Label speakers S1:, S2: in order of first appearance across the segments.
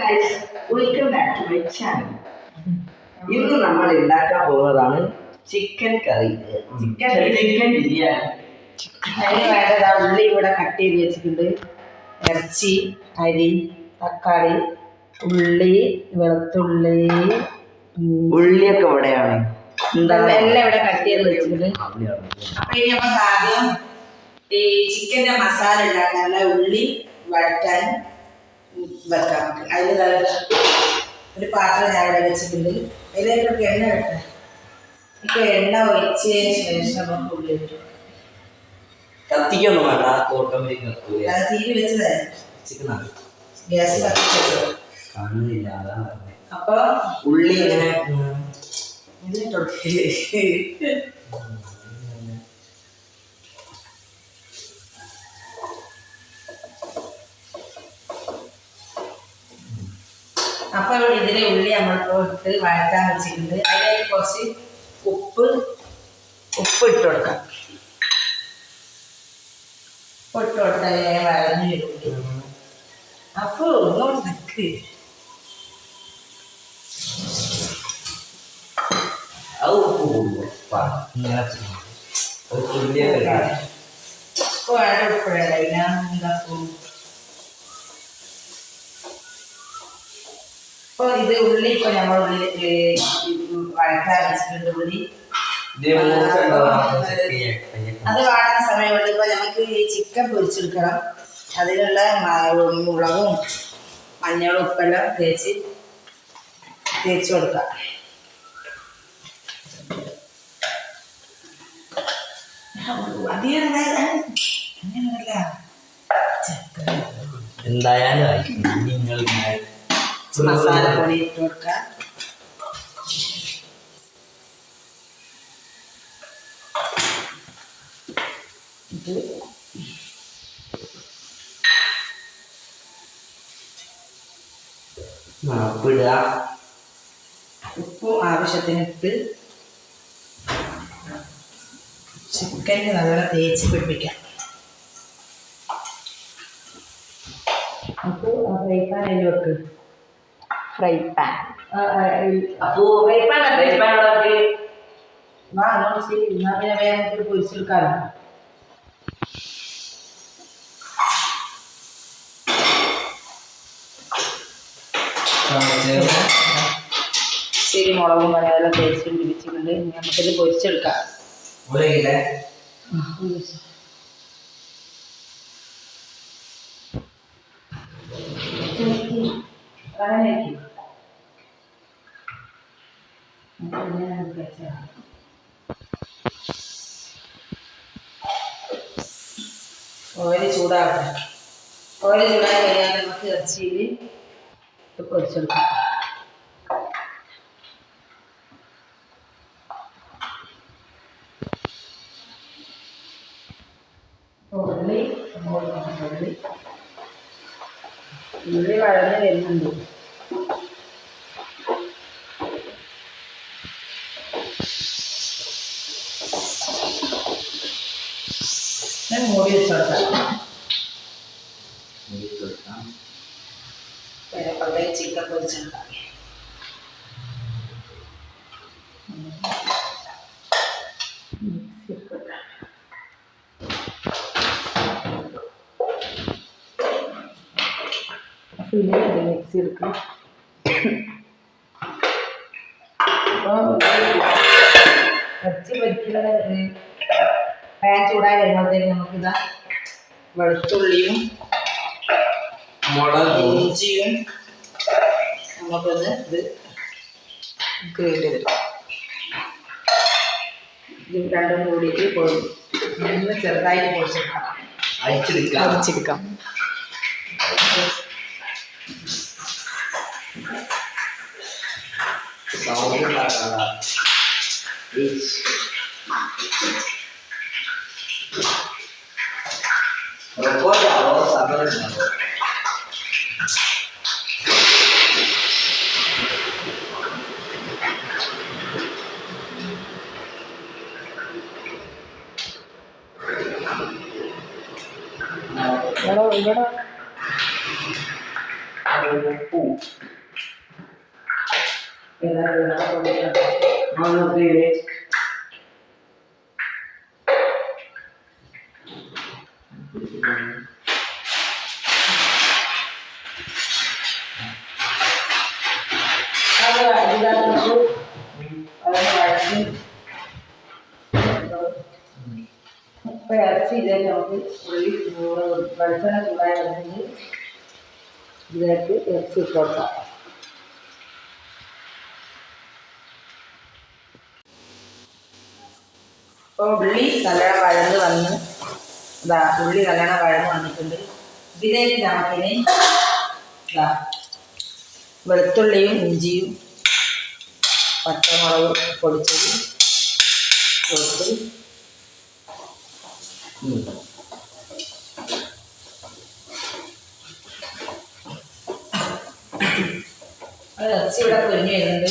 S1: Guys welcome back to my channel ഇന്ന് നമ്മൾ ഉണ്ടാക്കാൻ പോകുന്നതാണ് chicken curry chicken chicken biryani.
S2: അതിന് വേണ്ടത് ഉള്ളി ഇവിടെ കട്ട് ചെയ്ത് വെച്ചിട്ടുണ്ട്. ഇറച്ചി അരി തക്കാളി ഉള്ളി വെളുത്തുള്ളി
S1: ഉള്ളിയൊക്കെ ഇവിടെയാണ്.
S2: എല്ലാം ഇവിടെ കട്ട് ചെയ്ത് വെച്ചിട്ടുണ്ട്. നമുക്ക് ആദ്യം ഈ ചിക്കന്റെ മസാല ഉണ്ടാക്കാനുള്ള ഉള്ളി വഴറ്റാൻ വെക്കാം. നമുക്ക് അതിൽ ഒരു പാത്രം ഞാൻ ഇവിടെ വെച്ചിട്ടുണ്ട്. അതിലേക്കൊക്കെ എണ്ണ വെക്കാം. ഇപ്പൊ എണ്ണ ഒഴിച്ചതിന് ശേഷം നമുക്ക് ഉള്ളി ഇട്ടു
S1: കത്തിക്കൊന്നും വേണ്ട. കത്തൂല
S2: അത് തീരി
S1: വെച്ചതായിരുന്നു
S2: ഗ്യാസ് കത്തിച്ചു
S1: കാണുന്നില്ല. അതാണ്
S2: അപ്പൊ
S1: ഉള്ളി ഇങ്ങനെ
S2: ഇതിട്ടോട്ടെ അപ്പൊ ഇതിലെ ഉള്ളി നമ്മളിപ്പോ ഇട്ട് വഴറ്റാൻ വെച്ചിട്ടുണ്ട് അതിലേക്ക് കുറച്ച് ഉപ്പ് ഉപ്പ് ഇട്ട് കൊടുക്കാം ഉപ്പ് കൊടുത്താൽ വഴഞ്ഞു വരും ഉള്ളി.
S1: ഉം.
S2: അപ്പൊ ഒന്നോട്ട് നിൽക്ക്
S1: ഉപ്പ് കൂടുമോ പാ, ഇങ്ങനെ ചെയ്യണം. ഒരു തുള്ളിയൊക്കെ ഇടാം.
S2: ഇപ്പൊ വേണ്ട പിന്നെ എന്താക്കും ഇപ്പൊ ഇത് ഉള്ളി ഇപ്പൊ നമ്മൾ ഉള്ളി വെച്ചിട്ടുണ്ട്. അത് വാടുന്ന സമയം കൊണ്ട് ഇപ്പൊ നമുക്ക് ഈ ചിക്കൻ പൊരിച്ചെടുക്കണം. അതിനുള്ള മുളകും മഞ്ഞളും ഉപ്പെല്ലാം തേച്ച് തേച്ച് കൊടുക്കാം.
S1: എന്തായാലും നിങ്ങൾ ഇങ്ങനെ
S2: മസാല പൊടി ഇട്ട് കൊടുക്കാം ഇത്
S1: ആ, ഉപ്പിടുക
S2: ഉപ്പും ആവശ്യത്തിന് ഇട്ട് ചിക്കന് നല്ല തേച്ച് പിടിപ്പിക്കാം. അപ്പോൾ ഫ്രൈ പാൻ അതിൽ ഫ്രൈ പാൻ.
S1: ഫ്രൈ
S2: ശരി. പിന്നെ പൊരിച്ചെടുക്കാമല്ലോ മുളകും പഴയെല്ലാം തേച്ച് പിടിപ്പിച്ചിട്ടുണ്ട്. ഇനി നമുക്കിത് പൊരിച്ചെടുക്കാം.
S1: കിലോ
S2: ഓയിൽ ചൂടാവട്ടെ. ഓയിൽ ചൂടായി കഴിഞ്ഞാൽ നമുക്ക് ഇറച്ചിയിൽ പൊരിച്ചെടുക്കാം. ഉള്ളി വഴന്ന് വരുന്നുണ്ട്. ഞാൻ മൂടി വെച്ചോട്ടെ. പള്ളി ചിക്കൻ പൊരിച്ചെടുക്കാം പിന്നെ മിക്സ് എടുക്കും അപ്പോൾ കുറച്ച് പരിക്കുള്ള പാൻ ചൂടായി വരുമ്പോഴത്തേക്ക് നമുക്കിതാ വെളുത്തുള്ളിയും
S1: മുളക്
S2: ഇഞ്ചിയും നമുക്കൊന്ന് ഇത് ഗ്രേഡ് ചെയ്ത് ഇത് രണ്ടും കൂടിയിട്ട് ഒന്ന് ചെറുതായിട്ട് പൊടിച്ചെടുക്കാം.
S1: അയച്ചെടുക്കാം
S2: പൊടിച്ചെടുക്കാം
S1: സൗണ്ട് ഉണ്ടാക്കാതാ. ഈശ്. റെക്കോർഡാവോ സമയമുണ്ടാവോ
S2: ഇവിടെ ഇവിടെ നമുക്ക് ഉള്ളി വെളിച്ചെണ്ണ ഇറച്ചി കൊടുക്കാം ഇപ്പോൾ ഉള്ളി നല്ലോണം വഴന്ന് വന്ന് ഇതാ ഉള്ളി നല്ലോണം വഴന്ന് വന്നിട്ടുണ്ട്. ഇതിലേക്ക് നമുക്കിനി വെളുത്തുള്ളിയും ഇഞ്ചിയും പച്ചമുളക് പൊടിച്ചത് കൊടുത്ത് ഇറച്ചി ഇവിടെ പൊരിഞ്ഞ് വരുന്നുണ്ട്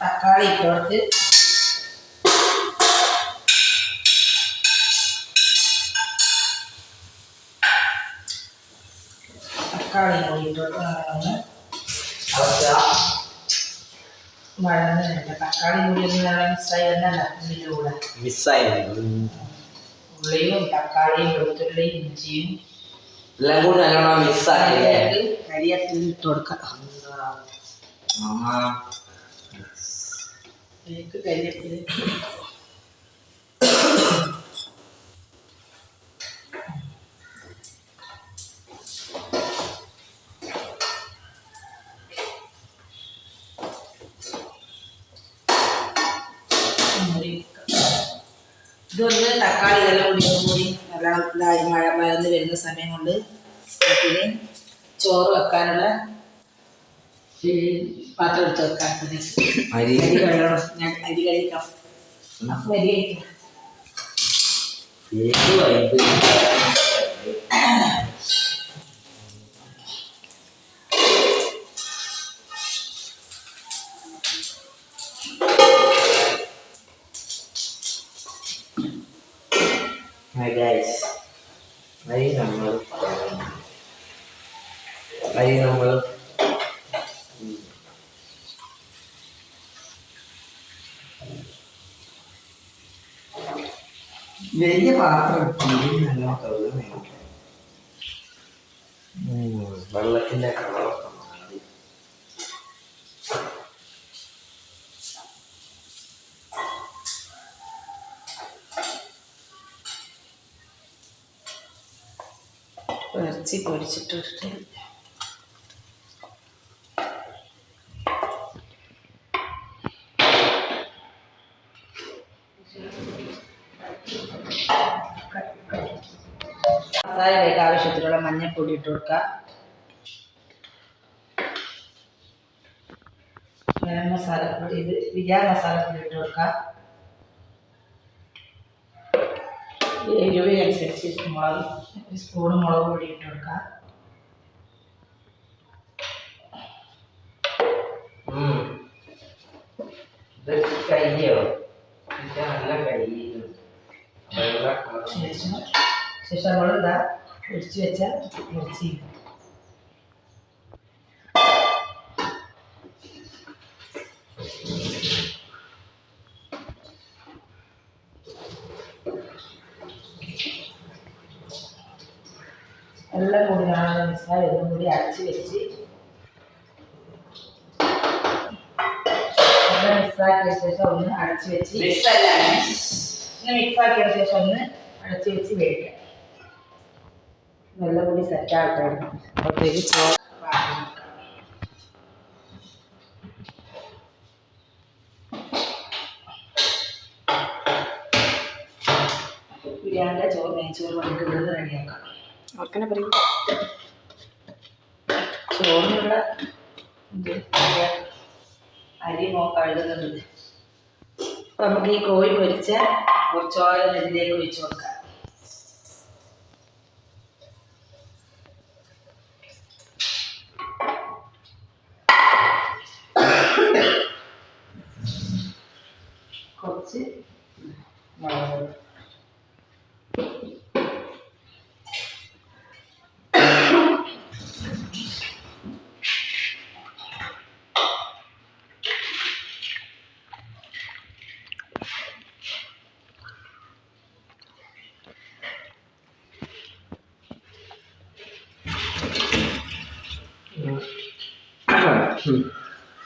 S2: തക്കാളി ഇട്ടോടത്ത്. തക്കാളി കൂടി ഇട്ട് കൊടുത്ത് നല്ലോണം തക്കാളി കൂടി ഒന്ന് നല്ല മിക്സായി തന്നെ ഇതിന്റെ കൂടെ.
S1: മിസ്സായി.
S2: ഉള്ളിയും തക്കാളിയും വെളുത്തുള്ളിയും ഇഞ്ചിയും
S1: എല്ലാം കൂടി നല്ലോണം
S2: മിസ്സായി കരിയത്തിൽ ഇട്ട് കൊടുക്കാം. ഇതൊന്ന് തക്കാളി ഇതെല്ലാം കൂടി കൂടി നല്ല ഇതായി മഴ മഴന്ന് വരുന്ന സമയം കൊണ്ട് ചോറ് വെക്കാനുള്ള ഈ പാത്രം എടുത്ത് വെക്കാൻ
S1: അരി
S2: അരി കഴുകണം ഞാൻ അരി കഴിക്കാം അപ്പൊ അരി കഴിക്കാം
S1: ഏതുമായിട്ട് Hi guys. അരി നമ്മൾ അരി നമ്മൾ വലിയ പാത്രം വെള്ളത്തിന്റെ
S2: ഇറച്ചി പൊരിച്ചിട്ട് മഞ്ഞൾപ്പൊടി ഇട്ട് കൊടുക്കുക ഗരം പൊടി ഇത് ബിരിയാണി മസാലപ്പൊടി ഇട്ട് കൊടുക്കുക എരിവ് അനുസരിച്ച് മുളക് ഒരു സ്പൂൺ മുളക് പൊടി ഇട്ട് കൊടുക്കുക
S1: ഉം. ഇത് കയ്യോ? ഇത് നല്ല കൈ വെള്ള കളർ
S2: ശേഷം ശേഷം നമ്മൾ പൊരിച്ച് വെച്ച ഇറച്ചി. എല്ലാം കൂടി നമ്മൾ മിക്സായി ഒന്നും കൂടി അരച്ച് വെച്ച്. എല്ലാം മിക്സാക്കിയ ശേഷം ഒന്ന് അടച്ച് വെച്ച്.
S1: മിക്സല്ല
S2: ഒന്ന് മിക്സ് ആക്കിയ ശേഷം ഒന്ന് അടച്ചു വെച്ച് വേവിക്കാം. നല്ല കൂടി സെറ്റ് ആക്കണം അപ്പോഴത്തേക്ക് ചോറ്. ബിരിയാണിയുടെ ചോറ് നെയ്ച്ചോറ് ഇവിടുന്ന് റെഡിയാക്കാം.
S3: അവർക്കെന്നെ പറയും.
S2: ചോറിനുള്ള അരി മോ കഴുകുന്നുണ്ട്. അപ്പൊ നമുക്ക് ഈ കോഴി പൊരിച്ച കുറച്ച് ഓയിൽ ഇതിലേക്ക് ഒഴിച്ചു കൊടുക്കാം കുറച്ച് മുളക് പൊടി.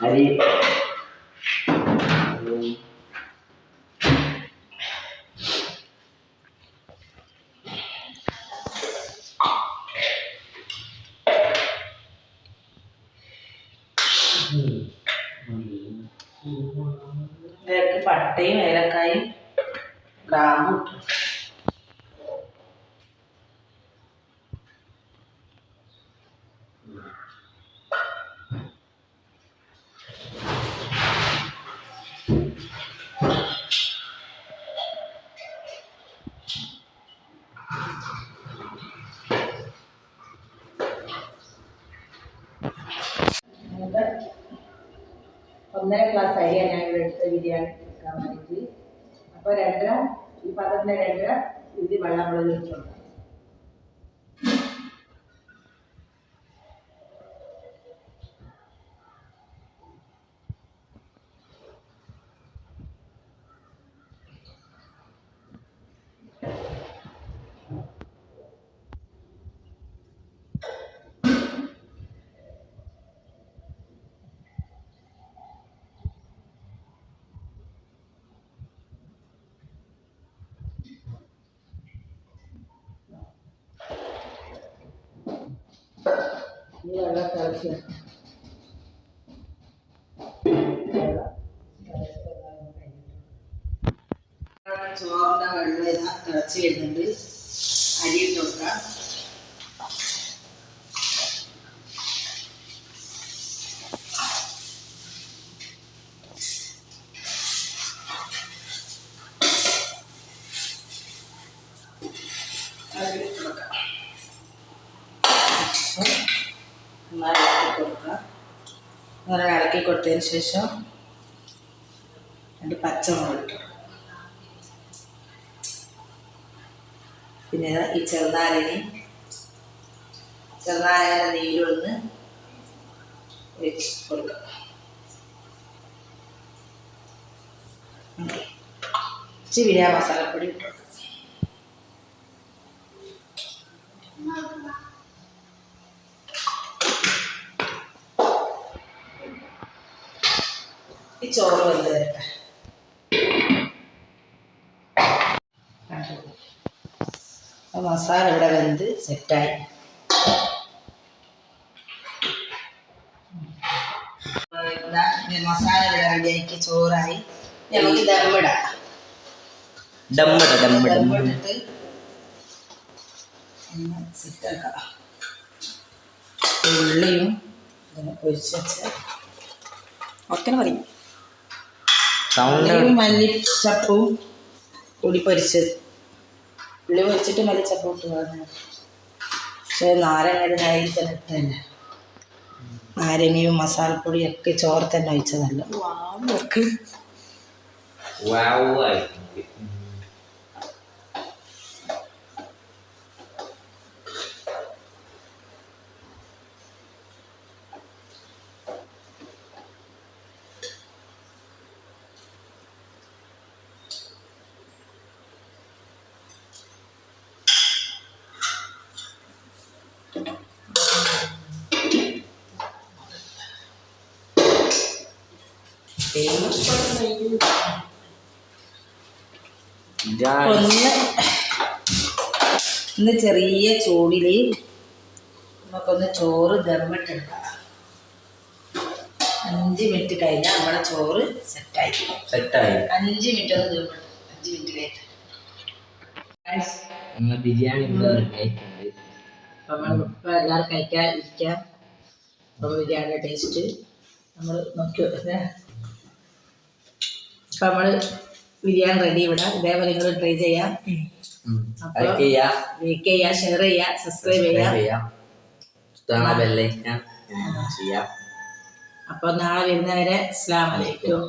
S1: അരി
S2: ഇതിലേക്ക് ഒന്നര ക്ലാസ് അരിയാണ് ഞാൻ ഇവിടെ എടുത്ത ബിരിയാണി വെക്കാൻ വേണ്ടിയിട്ട്. അപ്പോൾ രണ്ടര ഈ പദത്തിന്റെ രണ്ടര ഇത് വെള്ളം നമ്മൾ വെച്ചിട്ടുണ്ട് ഈ വെള്ളം തിളച്ച് ചോറിന്റെ വെള്ളം ഇതാ തിളച്ച് വരുന്നുണ്ട് അരി ഇട്ട് കൊടുക്കാം അരി ഇട്ട് കൊടുക്കാം നന്നായി ഇളക്കി കൊടുക്കുക അങ്ങനെ ഇളക്കി കൊടുത്തതിന് ശേഷം രണ്ട് പച്ചമുളക് ഇട്ടു. പിന്നെ ഈ ചെറുനാരങ്ങ. ചെറുനാരങ്ങ നീരൊന്ന് വെച്ച് കൊടുക്കുക ഇച്ചിരി ബിരിയാണി മസാലപ്പൊടി ഇട്ടു. കൊടുക്കുക. ഈ ചോറ് വെന്ത് തരട്ടെ ആ മസാല ഇവിടെ വെന്ത് സെറ്റായി. ഇതാ, ഇനി മസാല ഇവിടെ റെഡിയാക്കി ചോറായി. ഇനി നമുക്ക് ദമ്മിടാം
S1: ഡമ്മട ഡമ്മട
S2: ദമ്മിട്ടിട്ട് ഒന്ന് സെറ്റാക്കാം ഉള്ളിയും ഇങ്ങനെ പൊരിച്ച് വെച്ച്. ഒക്കെ പറയും.
S1: സൗണ്ട്
S2: മല്ലിച്ചപ്പും കൂടി പൊരിച്ചത് ഉള്ളി പൊരിച്ചിട്ട് മല്ലിച്ചപ്പും ഇട്ട് പറഞ്ഞു പക്ഷേ നാരങ്ങ ഇതിനായി തന്നെ. ഇട്ടല്ല നാരങ്ങയും മസാലപ്പൊടിയും ഒക്കെ ചോറ് തന്നെ ഒഴിച്ചതല്ല. ഒക്കെ.
S1: വാവ്
S2: ഒന്ന്. ഇന്ന് ചെറിയ ചൂടിൽ നമുക്കൊന്ന് ചോറ് ദമ്മിട്ടെടുക്കാം അഞ്ച് മിനിറ്റ് കഴിഞ്ഞാൽ നമ്മുടെ ചോറ് സെറ്റായി.
S1: സെറ്റായി.
S2: അഞ്ച് മിനിറ്റ് ഒന്ന് ദമ്മിട്ട് അഞ്ച് മിനിറ്റ്
S1: കഴിഞ്ഞാൽ ബിരിയാണി
S2: നമ്മൾ ഇപ്പം എല്ലാവർക്കും കഴിക്കാൻ ഇരിക്കാം. അപ്പം ബിരിയാണി ടേസ്റ്റ് നമ്മൾ നോക്കി അപ്പം നമ്മൾ ബിരിയാണി റെഡി ഇവിടെ. ഇതേപോലെ നിങ്ങൾ ട്രൈ ചെയ്യാം. ലൈക്ക് ചെയ്യുക ഷെയർ ചെയ്യുക സബ്സ്ക്രൈബ് ചെയ്യുക
S1: ചെയ്യാ
S2: അപ്പോൾ നാളെ വരുന്നവരെ അസ്സാം വലൈക്കും